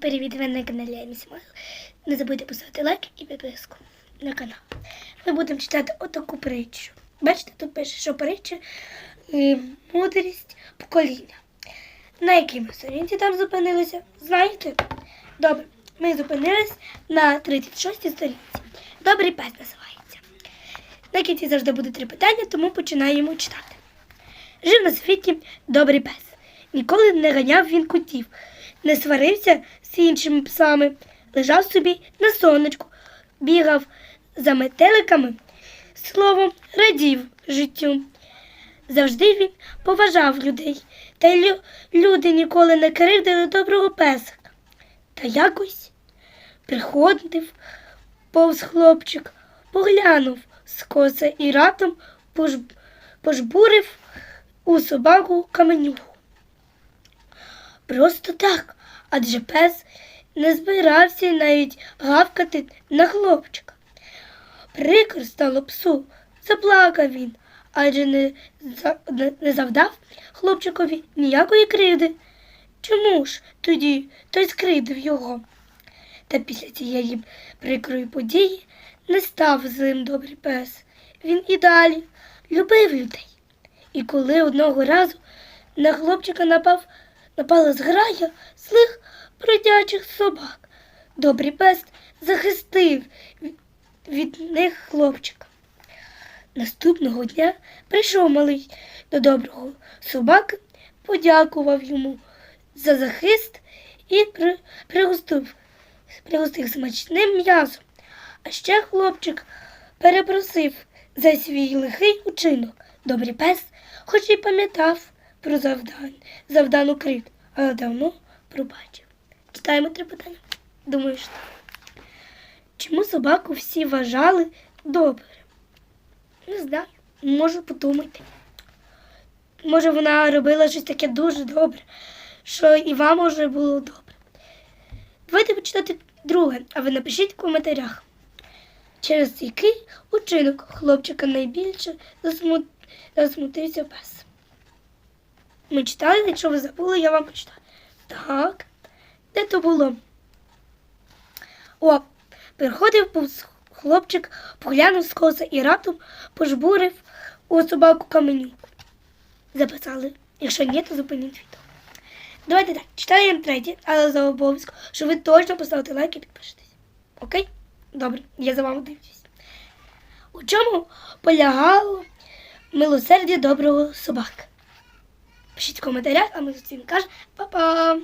Привіт, ви на каналі Емі Не забудьте поставити лайк і підписку на канал. Ми будемо читати отаку притчу. Бачите, тут пише, що притча е, мудрість покоління. На якій ми сторінці там зупинилися? Знаєте? Добре, ми зупинились на 36-й сторінці. Добрий пес називається. На кінці завжди буде три питання, тому починаємо читати. Жив на світі добрий пес. Ніколи не ганяв він котів, не сварився з іншими псами, лежав собі на сонечку, бігав за метеликами, словом, радів життю. Завжди він поважав людей, та й лю- люди ніколи не кривдили доброго песика. Та якось приходив повз хлопчик, поглянув скоса і ратом пож- пожбурив у собаку каменюху. Просто так, адже пес не збирався навіть гавкати на хлопчика. Прикро стало псу, заплакав він, адже не, не- завдав хлопчикові ніякої кривди. Чому ж тоді той скривдив його? Та після цієї прикрої події не став злим добрий пес. Він і далі любив людей. І коли одного разу на хлопчика напав, напала зграя злих бродячих собак, добрий пес захистив від- них хлопчика. Наступного дня прийшов малий до доброго собаки, подякував йому за захист і пригостив, пригостив смачним м'ясом. А ще хлопчик перепросив за свій лихий учинок. Добрий пес, хоч і пам'ятав про завдан, завдану кривду, але давно пробачив. Читаємо три питання. Думаю, що. Чому собаку всі вважали добре? Не знаю. Можу подумати. Може, вона робила щось таке дуже добре, що і вам може було добре. Давайте почитати друге, а ви напишіть в коментарях, через який учинок хлопчика найбільше засмут... засмутився пес. Ми читали, якщо ви забули, я вам почитаю. Так, де то було? О, приходив хлопчик, поглянув з коса і раптом пожбурив у собаку каменюку. Записали. Якщо ні, то зупиніть відео. Давайте так, читаємо третє, але за обов'язку, що ви точно поставите лайк і підпишетесь. Окей? Добре, я за вами дивлюсь. У чому полягало милосердя доброго собаки? Пишіть в коментарях, а ми з цим кажемо па-па!